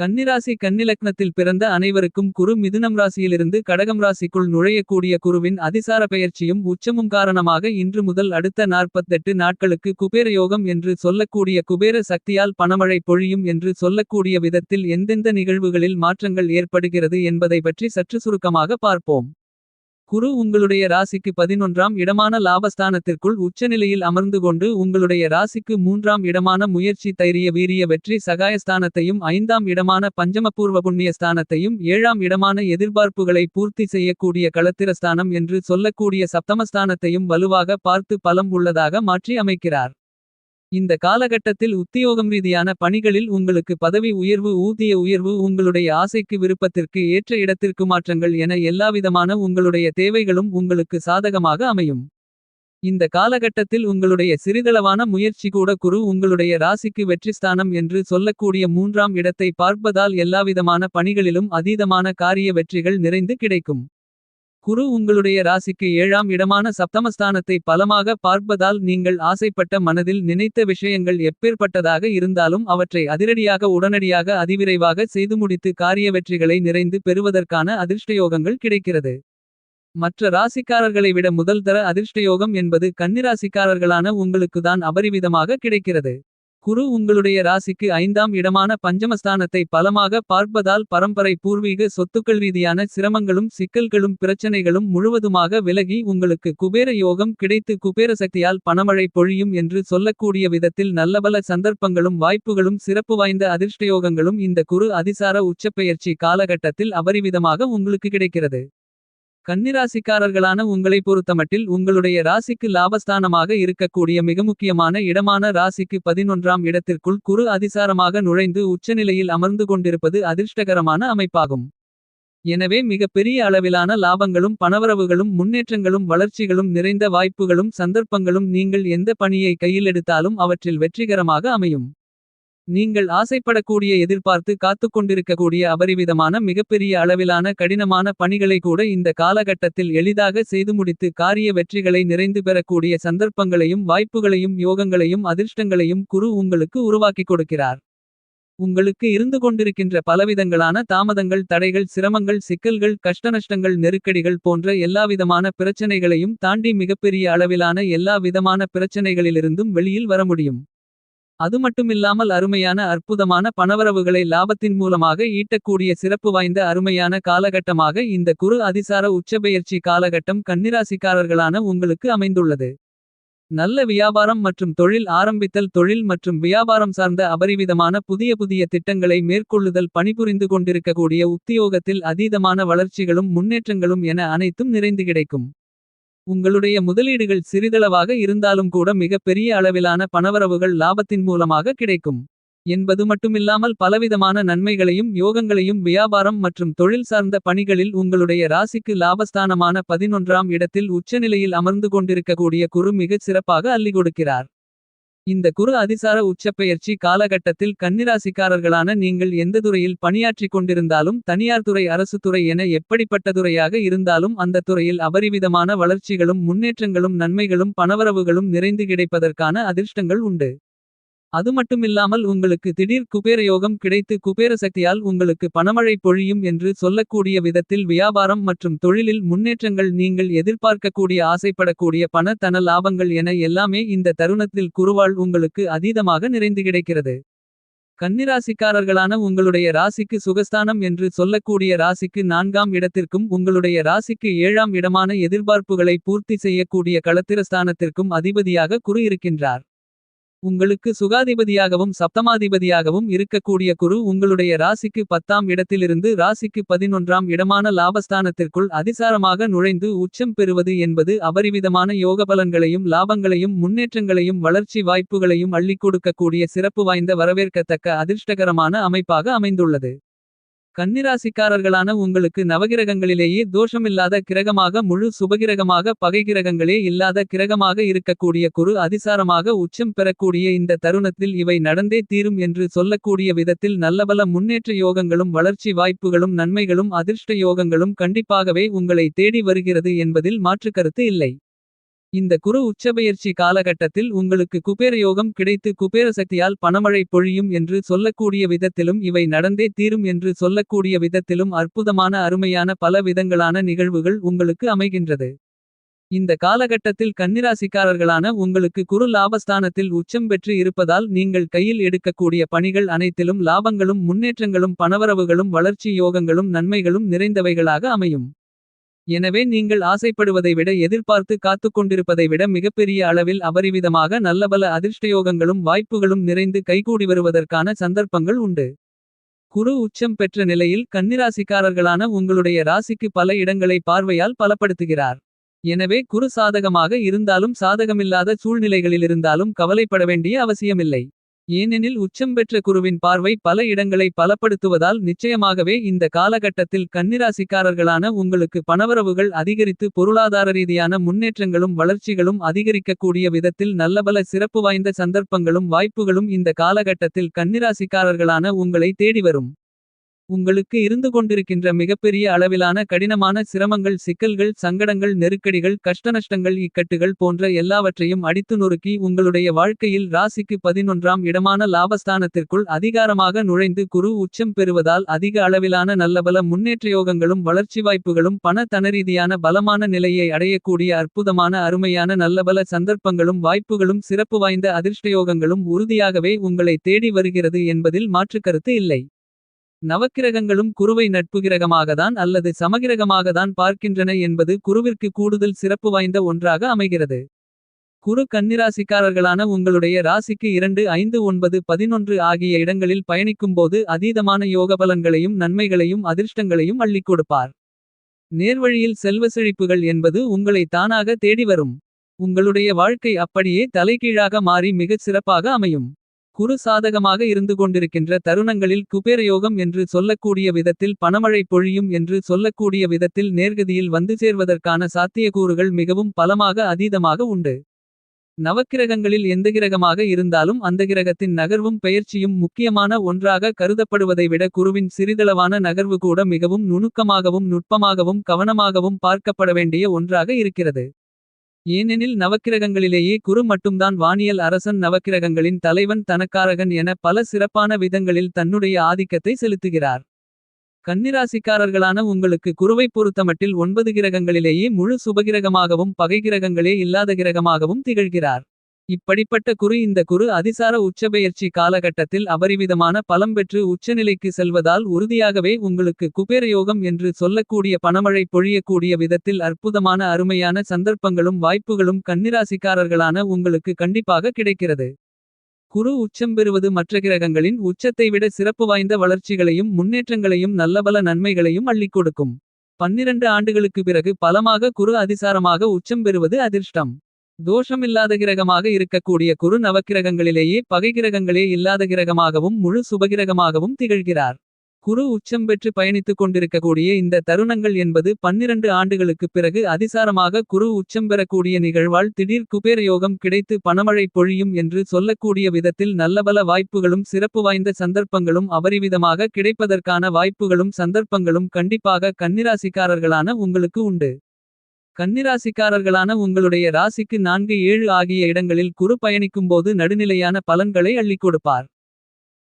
கன்னிராசி கன்னிலக்னத்தில் பிறந்த அனைவருக்கும் குரு மிதுனம் ராசியிலிருந்து கடகம் ராசிக்குள் நுழையக்கூடிய குருவின் அதிசார பெயர்ச்சியும் உச்சமும் காரணமாக இன்று முதல் அடுத்த 48 நாட்களுக்கு குபேர யோகம் என்று சொல்லக்கூடிய குபேர சக்தியால் பணமழை பொழியும் என்று சொல்லக்கூடிய விதத்தில் எந்தெந்த நிகழ்வுகளில் மாற்றங்கள் ஏற்படுகிறது என்பதை பற்றி சற்று சுருக்கமாக பார்ப்போம். குரு உங்களுடைய ராசிக்கு பதினொன்றாம் இடமான லாபஸ்தானத்திற்குள் உச்சநிலையில் அமர்ந்து கொண்டு உங்களுடைய ராசிக்கு மூன்றாம் இடமான முயற்சி தைரிய வீரிய வெற்றி சகாயஸ்தானத்தையும் ஐந்தாம் இடமான பஞ்சமபூர்வ புண்ணிய ஸ்தானத்தையும் ஏழாம் இடமான எதிர்பார்ப்புகளை பூர்த்தி செய்யக்கூடிய களத்திரஸ்தானம் என்று சொல்லக்கூடிய சப்தமஸ்தானத்தையும் வலுவாக பார்த்து பலம் உள்ளதாக மாற்றி அமைக்கிறார். இந்த காலகட்டத்தில் உத்தியோகம் ரீதியான பணிகளில் உங்களுக்கு பதவி உயர்வு ஊதிய உயர்வு உங்களுடைய ஆசைக்கு விருப்பத்திற்கு ஏற்ற இடத்திற்கு மாற்றங்கள் என எல்லாவிதமான உங்களுடைய தேவைகளும் உங்களுக்கு சாதகமாக அமையும். இந்த காலகட்டத்தில் உங்களுடைய சிறிதளவான முயற்சி கூட குரு உங்களுடைய ராசிக்கு வெற்றிஸ்தானம் என்று சொல்லக்கூடிய மூன்றாம் இடத்தை பார்ப்பதால் எல்லாவிதமான பணிகளிலும் அதீதமான காரிய வெற்றிகள் நிறைந்து கிடைக்கும். குரு உங்களுடைய ராசிக்கு ஏழாம் இடமான சப்தமஸ்தானத்தை பலமாக பார்ப்பதால் நீங்கள் ஆசைப்பட்ட மனதில் நினைத்த விஷயங்கள் எப்பேற்பட்டதாக இருந்தாலும் அவற்றை அதிரடியாக உடனடியாக அதிவிரைவாக செய்து முடித்து காரிய வெற்றிகளை நிறைந்து பெறுவதற்கான அதிர்ஷ்டயோகங்கள் கிடைக்கிறது. மற்ற ராசிக்காரர்களை விட முதல் தர அதிர்ஷ்டயோகம் என்பது கன்னிராசிக்காரர்களான உங்களுக்குதான் அபரிவிதமாக கிடைக்கிறது. குரு உங்களுடைய ராசிக்கு ஐந்தாம் இடமான பஞ்சமஸ்தானத்தை பலமாக பார்ப்பதால் பரம்பரை பூர்வீக சொத்துக்கள் ரீதியான சிரமங்களும் சிக்கல்களும் பிரச்சனைகளும் முழுவதுமாக விலகி உங்களுக்கு குபேர யோகம் கிடைத்து குபேர சக்தியால் பணமழை பொழியும் என்று சொல்லக்கூடிய விதத்தில் நல்லபல சந்தர்ப்பங்களும் வாய்ப்புகளும் சிறப்பு வாய்ந்த அதிர்ஷ்டயோகங்களும் இந்த குரு அதிசார உச்சப்பெயர்ச்சி காலகட்டத்தில் அபரிவிதமாக உங்களுக்கு கிடைக்கிறது. கன்னிராசிக்காரர்களான உங்களை பொறுத்தமட்டில் உங்களுடைய ராசிக்கு லாபஸ்தானமாக இருக்கக்கூடிய மிக முக்கியமான இடமான ராசிக்கு பதினொன்றாம் இடத்திற்குள் குரு அதிசாரமாக நுழைந்து உச்சநிலையில் அமர்ந்து கொண்டிருப்பது அதிர்ஷ்டகரமான அமைப்பாகும். எனவே மிகப்பெரிய அளவிலான லாபங்களும் பணவரவுகளும் முன்னேற்றங்களும் வளர்ச்சிகளும் நிறைந்த வாய்ப்புகளும் சந்தர்ப்பங்களும் நீங்கள் எந்த பணியை கையிலெடுத்தாலும் அவற்றில் வெற்றிகரமாக அமையும். நீங்கள் ஆசைப்படக்கூடிய எதிர்பார்த்து காத்துக்கொண்டிருக்கக்கூடிய அபரிவிதமான மிகப்பெரிய அளவிலான கடினமான பணிகளை கூட இந்த காலகட்டத்தில் எளிதாக செய்து முடித்து காரிய வெற்றிகளை நிறைந்து பெறக்கூடிய சந்தர்ப்பங்களையும் வாய்ப்புகளையும் யோகங்களையும் அதிர்ஷ்டங்களையும் குரு உங்களுக்கு உருவாக்கிக் கொடுக்கிறார். உங்களுக்கு இருந்து கொண்டிருக்கின்ற பலவிதங்களான தாமதங்கள் தடைகள் சிரமங்கள் சிக்கல்கள் கஷ்டநஷ்டங்கள் நெருக்கடிகள் போன்ற எல்லாவிதமான பிரச்சனைகளையும் தாண்டி மிகப்பெரிய அளவிலான எல்லா விதமான பிரச்சனைகளிலிருந்தும் வெளியில் வர முடியும். அது மட்டுமில்லாமல் அருமையான அற்புதமான பணவரவுகளை லாபத்தின் மூலமாக ஈட்டக்கூடிய சிறப்பு வாய்ந்த அருமையான காலகட்டமாக இந்த குரு அதிசார உச்சபெயர்ச்சி காலகட்டம் கன்னிராசிக்காரர்களான உங்களுக்கு அமைந்துள்ளது. நல்ல வியாபாரம் மற்றும் தொழில் ஆரம்பித்தல் தொழில் மற்றும் வியாபாரம் சார்ந்த அபரிவிதமான புதிய புதிய திட்டங்களை மேற்கொள்ளுதல் பணிபுரிந்து கொண்டிருக்கக்கூடிய உத்தியோகத்தில் அதீதமான வளர்ச்சிகளும் முன்னேற்றங்களும் என அனைத்தும் நிறைந்து கிடைக்கும். உங்களுடைய முதலீடுகள் சிறிதளவாக இருந்தாலும் கூட மிகப்பெரிய அளவிலான பணவரவுகள் லாபத்தின் மூலமாக கிடைக்கும். என்பது மட்டுமில்லாமல் பலவிதமான நன்மைகளையும் யோகங்களையும் வியாபாரம் மற்றும் தொழில் சார்ந்த பணிகளில் உங்களுடைய ராசிக்கு லாபஸ்தானமான பதினொன்றாம் இடத்தில் உச்சநிலையில் அமர்ந்து கொண்டிருக்கக்கூடிய குரு மிகச் சிறப்பாக அள்ளி கொடுக்கிறார். இந்த குரு அதிசார உச்சப்பெயர்ச்சி காலகட்டத்தில் கன்னிராசிக்காரர்களான நீங்கள் எந்த துறையில் பணியாற்றிக் கொண்டிருந்தாலும் தனியார் துறை அரசு துறை என எப்படிப்பட்ட துறையாக இருந்தாலும் அந்த துறையில் அபரிவிதமான வளர்ச்சிகளும் முன்னேற்றங்களும் நன்மைகளும் பணவரவுகளும் நிறைந்து கிடைப்பதற்கான அதிர்ஷ்டங்கள் உண்டு. அது மட்டுமில்லாமல் உங்களுக்கு திடீர் குபேரயோகம் கிடைத்து குபேர சக்தியால் உங்களுக்கு பணமழை பொழியும் என்று சொல்லக்கூடிய விதத்தில் வியாபாரம் மற்றும் தொழிலில் முன்னேற்றங்கள் நீங்கள் எதிர்பார்க்கக்கூடிய ஆசைப்படக்கூடிய பண தன லாபங்கள் என எல்லாமே இந்த தருணத்தில் குருவாள் உங்களுக்கு அதீதமாக நிறைந்து கிடைக்கிறது. கன்னிராசிக்காரர்களான உங்களுடைய ராசிக்கு சுகஸ்தானம் என்று சொல்லக்கூடிய ராசிக்கு நான்காம் இடத்திற்கும் உங்களுடைய ராசிக்கு ஏழாம் இடமான எதிர்பார்ப்புகளை பூர்த்தி செய்யக்கூடிய களத்திரஸ்தானத்திற்கும் அதிபதியாக குரு இருக்கின்றார். உங்களுக்கு சுகாதிபதியாகவும் சப்தமாதிபதியாகவும் இருக்கக்கூடிய குரு உங்களுடைய ராசிக்கு பத்தாம் இடத்திலிருந்து ராசிக்கு பதினொன்றாம் இடமான லாபஸ்தானத்திற்குள் அதிசாரமாக நுழைந்து உச்சம் பெறுவது என்பது அபரிவிதமான யோகபலன்களையும் லாபங்களையும் முன்னேற்றங்களையும் வளர்ச்சி வாய்ப்புகளையும் அள்ளிக் கொடுக்கக்கூடிய சிறப்பு வாய்ந்த வரவேற்கத்தக்க அதிர்ஷ்டகரமான அமைப்பாக அமைந்துள்ளது. கன்னிராசிக்காரர்களான உங்களுக்கு நவகிரகங்களிலேயே தோஷமில்லாத கிரகமாக முழு சுபகிரகமாக பகைகிரகங்களே இல்லாத கிரகமாக இருக்கக்கூடிய குரு அதிசாரமாக உச்சம் பெறக்கூடிய இந்த தருணத்தில் இவை நடந்தே தீரும் என்று சொல்லக்கூடிய விதத்தில் நல்லபல முன்னேற்ற யோகங்களும் வளர்ச்சி வாய்ப்புகளும் நன்மைகளும் அதிர்ஷ்ட யோகங்களும் கண்டிப்பாகவே உங்களை தேடி வருகிறது என்பதில் மாற்றுக்கருத்து இல்லை. இந்த குரு உச்சபெயர்ச்சி காலகட்டத்தில் உங்களுக்கு குபேர யோகம் கிடைத்து குபேர சக்தியால் பணமழை பொழியும் என்று சொல்லக்கூடிய விதத்திலும் இவை நடந்தே தீரும் என்று சொல்லக்கூடிய விதத்திலும் அற்புதமான அருமையான பல விதங்களான நிகழ்வுகள் உங்களுக்கு அமைகின்றது. இந்த காலகட்டத்தில் கன்னிராசிக்காரர்களான உங்களுக்கு குரு லாபஸ்தானத்தில் உச்சம் பெற்று இருப்பதால் நீங்கள் கையில் எடுக்கக்கூடிய பணிகள் அனைத்திலும் லாபங்களும் முன்னேற்றங்களும் பணவரவுகளும் வளர்ச்சி யோகங்களும் நன்மைகளும் நிறைந்தவைகளாக அமையும். எனவே நீங்கள் ஆசைப்படுவதை விட எதிர்பார்த்து காத்துக்கொண்டிருப்பதை விட மிகப்பெரிய அளவில் அபரிவிதமாக நல்லபல அதிர்ஷ்டயோகங்களும் வாய்ப்புகளும் நிறைந்து கைகூடி வருவதற்கான சந்தர்ப்பங்கள் உண்டு. குரு உச்சம் பெற்ற நிலையில் கன்னிராசிக்காரர்களான உங்களுடைய ராசிக்கு பல இடங்களை பார்வையால் பலப்படுத்துகிறார். எனவே குரு சாதகமாக இருந்தாலும் சாதகமில்லாத சூழ்நிலைகளிலிருந்தாலும் கவலைப்பட வேண்டிய அவசியமில்லை. ஏனெனில் உச்சம் பெற்ற குருவின் பார்வை பல இடங்களை பலப்படுத்துவதால் நிச்சயமாகவே இந்த காலகட்டத்தில் கன்னிராசிக்காரர்களான உங்களுக்கு பணவரவுகள் அதிகரித்து பொருளாதார ரீதியான முன்னேற்றங்களும் வளர்ச்சிகளும் அதிகரிக்கக்கூடிய விதத்தில் நல்லபல சிறப்பு வாய்ந்த சந்தர்ப்பங்களும் வாய்ப்புகளும் இந்த காலகட்டத்தில் கன்னிராசிக்காரர்களான உங்களை தேடி வரும். உங்களுக்கு இருந்து கொண்டிருக்கின்ற மிகப்பெரிய அளவிலான கடினமான சிரமங்கள் சிக்கல்கள் சங்கடங்கள் நெருக்கடிகள் கஷ்டநஷ்டங்கள் இக்கட்டுகள் போன்ற எல்லாவற்றையும் அடித்து நொறுக்கி உங்களுடைய வாழ்க்கையில் ராசிக்கு பதினொன்றாம் இடமான லாபஸ்தானத்திற்குள் அதிகாரமாக நுழைந்து குரு உச்சம் பெறுவதால் அதிக அளவிலான நல்லபல முன்னேற்றயோகங்களும் வளர்ச்சி வாய்ப்புகளும் பண தனரீதியான பலமான நிலையை அடையக்கூடிய அற்புதமான அருமையான நல்லபல சந்தர்ப்பங்களும் வாய்ப்புகளும் சிறப்பு வாய்ந்த அதிர்ஷ்டயோகங்களும் உறுதியாகவே உங்களை தேடி வருகிறது என்பதில் மாற்றுக்கருத்து இல்லை. நவக்கிரகங்களும் குருவை நட்புகிரகமாகதான் அல்லது சமகிரகமாகதான் பார்க்கின்றன என்பது குருவிற்கு கூடுதல் சிறப்பு வாய்ந்த ஒன்றாக அமைகிறது. குரு கன்னிராசிக்காரர்களான உங்களுடைய ராசிக்கு இரண்டு ஐந்து ஒன்பது பதினொன்று ஆகிய இடங்களில் பயணிக்கும்போது அதீதமான யோகபலன்களையும் நன்மைகளையும் அதிர்ஷ்டங்களையும் அள்ளிக் கொடுப்பார். நேர்வழியில் செல்வ செழிப்புகள் என்பது உங்களை தானாக தேடி வரும். உங்களுடைய வாழ்க்கை அப்படியே தலைகீழாக மாறி மிகச் சிறப்பாக அமையும். குரு சாதகமாக இருந்து கொண்டிருக்கின்ற தருணங்களில் குபேரயோகம் என்று சொல்லக்கூடிய விதத்தில் பணமழை பொழியும் என்று சொல்லக்கூடிய விதத்தில் நேர்கதியில் வந்து சேர்வதற்கான சாத்தியக்கூறுகள் மிகவும் பலமாக அதீதமாக உண்டு. நவக்கிரகங்களில் எந்த கிரகமாக இருந்தாலும் அந்த கிரகத்தின் நகர்வும் பெயர்ச்சியும் முக்கியமான ஒன்றாக கருதப்படுவதை விட குருவின் சிறிதளவான நகர்வு கூட மிகவும் நுணுக்கமாகவும் நுட்பமாகவும் கவனமாகவும் பார்க்கப்பட வேண்டிய ஒன்றாக இருக்கிறது. ஏனெனில் நவக்கிரகங்களிலேயே குரு மட்டும்தான் வானியல் அரசன் நவக்கிரகங்களின் தலைவன் தனக்காரகன் என பல சிறப்பான விதங்களில் தன்னுடைய ஆதிக்கத்தை செலுத்துகிறார். கன்னிராசிக்காரர்களான உங்களுக்கு குருவைப் பொறுத்தமட்டில் ஒன்பது கிரகங்களிலேயே முழு சுபகிரகமாகவும் பகைகிரகங்களே இல்லாத கிரகமாகவும் திகழ்கிறார். இப்படிப்பட்ட குரு இந்த குரு அதிசார உச்சபெயர்ச்சி காலகட்டத்தில் அபரிவிதமான பலம் பெற்று உச்சநிலைக்கு செல்வதால் உறுதியாகவே உங்களுக்கு குபேரயோகம் என்று சொல்லக்கூடிய பணமழை பொழியக்கூடிய விதத்தில் அற்புதமான அருமையான சந்தர்ப்பங்களும் வாய்ப்புகளும் கன்னிராசிக்காரர்களான உங்களுக்கு கண்டிப்பாக கிடைக்கிறது. குரு உச்சம் பெறுவது மற்ற கிரகங்களின் உச்சத்தை விட சிறப்பு வாய்ந்த வளர்ச்சிகளையும் முன்னேற்றங்களையும் நல்லபல நன்மைகளையும் அள்ளிக் கொடுக்கும். பன்னிரண்டு ஆண்டுகளுக்கு பிறகு பலமாக குரு அதிசாரமாக உச்சம் பெறுவது அதிர்ஷ்டம். தோஷமில்லாத கிரகமாக இருக்கக்கூடிய குரு நவக்கிரகங்களிலேயே பகைகிரகங்களே இல்லாத கிரகமாகவும் முழு சுபகிரகமாகவும் திகழ்கிறார். குரு உச்சம் பெற்று பயணித்துக் கொண்டிருக்கக்கூடிய இந்த தருணங்கள் என்பது பன்னிரண்டு ஆண்டுகளுக்குப் பிறகு அதிசாரமாக குரு உச்சம் பெறக்கூடிய நிகழ்வால் திடீர் குபேரயோகம் கிடைத்து பணமழை பொழியும் என்று சொல்லக்கூடிய விதத்தில் நல்லபல வாய்ப்புகளும் சிறப்பு வாய்ந்த சந்தர்ப்பங்களும் அபரிவிதமாக கிடைப்பதற்கான வாய்ப்புகளும் சந்தர்ப்பங்களும் கண்டிப்பாக கன்னிராசிக்காரர்களான உங்களுக்கு உண்டு. கன்னிராசிக்காரர்களான உங்களுடைய ராசிக்கு நான்கு ஏழு ஆகிய இடங்களில் குரு பயணிக்கும்போது நடுநிலையான பலன்களை அள்ளிக் கொடுப்பார்.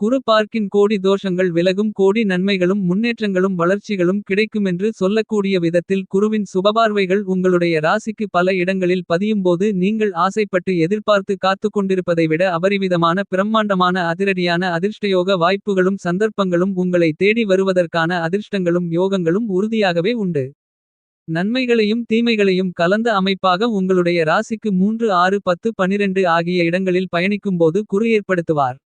குரு பார்க்கின் கோடி தோஷங்கள் விலகும் கோடி நன்மைகளும் முன்னேற்றங்களும் வளர்ச்சிகளும் கிடைக்குமென்று சொல்லக்கூடிய விதத்தில் குருவின் சுபபார்வைகள் உங்களுடைய ராசிக்கு பல இடங்களில் பதியும்போது நீங்கள் ஆசைப்பட்டு எதிர்பார்த்து காத்துக் கொண்டிருப்பதை விட அபரிவிதமான பிரம்மாண்டமான அதிரடியான அதிர்ஷ்டயோக வாய்ப்புகளும் சந்தர்ப்பங்களும் உங்களை தேடி வருவதற்கான அதிர்ஷ்டங்களும் யோகங்களும் உறுதியாகவே உண்டு. நன்மைகளையும் தீமைகளையும் கலந்த அமைப்பாக உங்களுடைய ராசிக்கு மூன்று ஆறு பத்து பனிரெண்டு ஆகிய இடங்களில் பயணிக்கும்போது குரு ஏற்படுத்துவார்.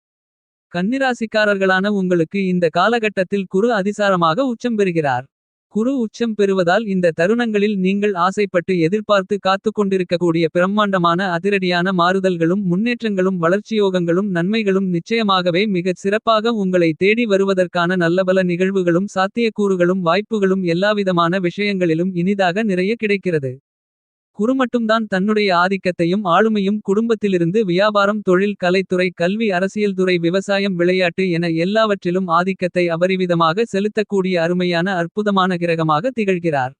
கன்னிராசிக்காரர்களான உங்களுக்கு இந்த காலகட்டத்தில் குரு அதிசாரமாக உச்சம் பெறுகிறார். குரு உச்சம் பெறுவதால் இந்த தருணங்களில் நீங்கள் ஆசைப்பட்டு எதிர்பார்த்து காத்துக் கொண்டிருக்கக்கூடிய பிரம்மாண்டமான அதிரடியான மாறுதல்களும் முன்னேற்றங்களும் வளர்ச்சியோகங்களும் நன்மைகளும் நிச்சயமாகவே மிகச் சிறப்பாக உங்களை தேடி வருவதற்கான நல்லபல நிகழ்வுகளும் சாத்தியக்கூறுகளும் வாய்ப்புகளும் எல்லாவிதமான விஷயங்களிலும் இனிதாக நிறைய கிடைக்கிறது. குறுமட்டும்தான் தன்னுடைய ஆதிக்கத்தையும் ஆளுமையும் குடும்பத்திலிருந்து வியாபாரம் தொழில் கலைத்துறை கல்வி அரசியல்துறை விவசாயம் விளையாட்டு என எல்லாவற்றிலும் ஆதிக்கத்தை அபரிவிதமாக செலுத்தக்கூடிய அருமையான அற்புதமான கிரகமாக திகழ்கிறார்.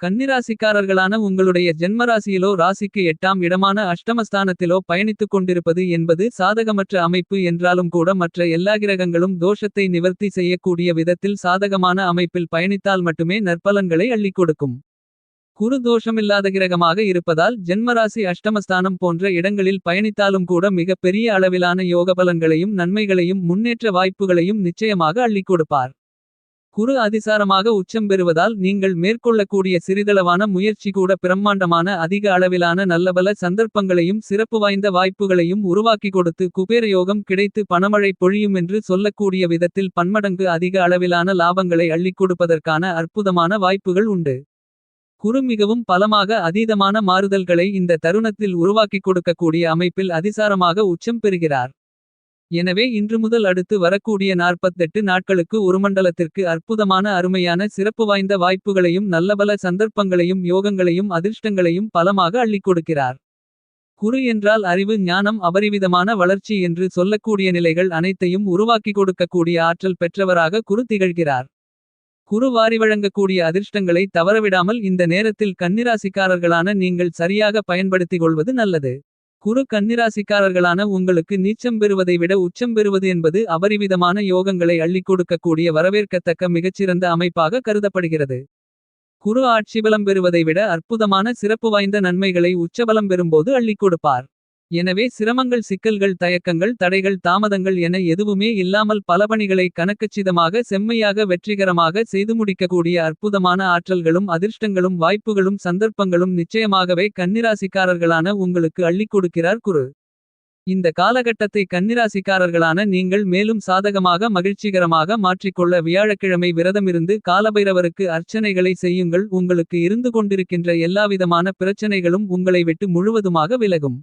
கன்னிராசிக்காரர்களான உங்களுடைய ஜென்மராசியிலோ ராசிக்கு எட்டாம் இடமான அஷ்டமஸ்தானத்திலோ பயணித்துக் கொண்டிருப்பது என்பது சாதகமற்ற அமைப்பு என்றாலும் கூட மற்ற எல்லா கிரகங்களும் தோஷத்தை நிவர்த்தி செய்யக்கூடிய விதத்தில் சாதகமான அமைப்பில் பயணித்தால் மட்டுமே நற்பலன்களை அள்ளிக் கொடுக்கும். குரு தோஷமில்லாத கிரகமாக இருப்பதால் ஜென்மராசி அஷ்டமஸ்தானம் போன்ற இடங்களில் பயணித்தாலும் கூட மிகப்பெரிய அளவிலான யோகபலன்களையும் நன்மைகளையும் முன்னேற்ற வாய்ப்புகளையும் நிச்சயமாக அள்ளிக் கொடுப்பார். குரு அதிசாரமாக உச்சம் பெறுவதால் நீங்கள் மேற்கொள்ளக்கூடிய சிறிதளவான முயற்சி கூட பிரம்மாண்டமான அதிக அளவிலான நல்லபல சந்தர்ப்பங்களையும் சிறப்பு வாய்ந்த வாய்ப்புகளையும் உருவாக்கி கொடுத்து குபேரயோகம் கிடைத்து பணமழை பொழியும் என்று சொல்லக்கூடிய விதத்தில் பன்மடங்கு அதிக அளவிலான லாபங்களை அள்ளிக் கொடுப்பதற்கான அற்புதமான வாய்ப்புகள் உண்டு. குரு மிகவும் பலமாக அதீதமான மாறுதல்களை இந்த தருணத்தில் உருவாக்கிக் கொடுக்கக்கூடிய அமைப்பில் அதிசாரமாக உச்சம் பெறுகிறார். எனவே இன்று முதல் அடுத்து வரக்கூடிய 48 நாட்களுக்கு உருமண்டலத்திற்கு அற்புதமான அருமையான சிறப்பு வாய்ந்த வாய்ப்புகளையும் நல்லபல சந்தர்ப்பங்களையும் யோகங்களையும் அதிர்ஷ்டங்களையும் பலமாக அள்ளிக் கொடுக்கிறார். குரு என்றால் அறிவு ஞானம் அபரிவிதமான வளர்ச்சி என்று சொல்லக்கூடிய நிலைகள் அனைத்தையும் உருவாக்கிக் கொடுக்கக்கூடிய ஆற்றல் பெற்றவராக குரு திகழ்கிறார். குரு வாரி வழங்கக்கூடிய அதிர்ஷ்டங்களை தவறவிடாமல் இந்த நேரத்தில் கன்னிராசிக்காரர்களான நீங்கள் சரியாக பயன்படுத்திக் கொள்வது நல்லது. குரு கன்னிராசிக்காரர்களான உங்களுக்கு நீச்சம் பெறுவதை விட உச்சம் பெறுவது என்பது அபரிவிதமான யோகங்களை அள்ளிக் கொடுக்கக்கூடிய வரவேற்கத்தக்க மிகச்சிறந்த அமைப்பாக கருதப்படுகிறது. குரு ஆட்சிபலம் பெறுவதை விட அற்புதமான சிறப்பு வாய்ந்த நன்மைகளை உச்சபலம் பெறும்போது அள்ளிக் கொடுப்பார். எனவே சிரமங்கள் சிக்கல்கள் தயக்கங்கள் தடைகள் தாமதங்கள் என எதுவுமே இல்லாமல் பலபணிகளை கணக்கச்சிதமாக செம்மையாக வெற்றிகரமாக செய்து முடிக்கக்கூடிய அற்புதமான ஆற்றல்களும் அதிர்ஷ்டங்களும் வாய்ப்புகளும் சந்தர்ப்பங்களும் நிச்சயமாகவே கன்னிராசிக்காரர்களான உங்களுக்கு அள்ளிக் கொடுக்கிறார் குரு. இந்த காலகட்டத்தை கன்னிராசிக்காரர்களான நீங்கள் மேலும் சாதகமாக மகிழ்ச்சிகரமாக மாற்றிக்கொள்ள வியாழக்கிழமை விரதமிருந்து காலபைரவருக்கு அர்ச்சனைகளை செய்யுங்கள் உங்களுக்கு இருந்து கொண்டிருக்கின்ற எல்லாவிதமான பிரச்சனைகளும் உங்களை விட்டு முழுவதுமாக விலகும்.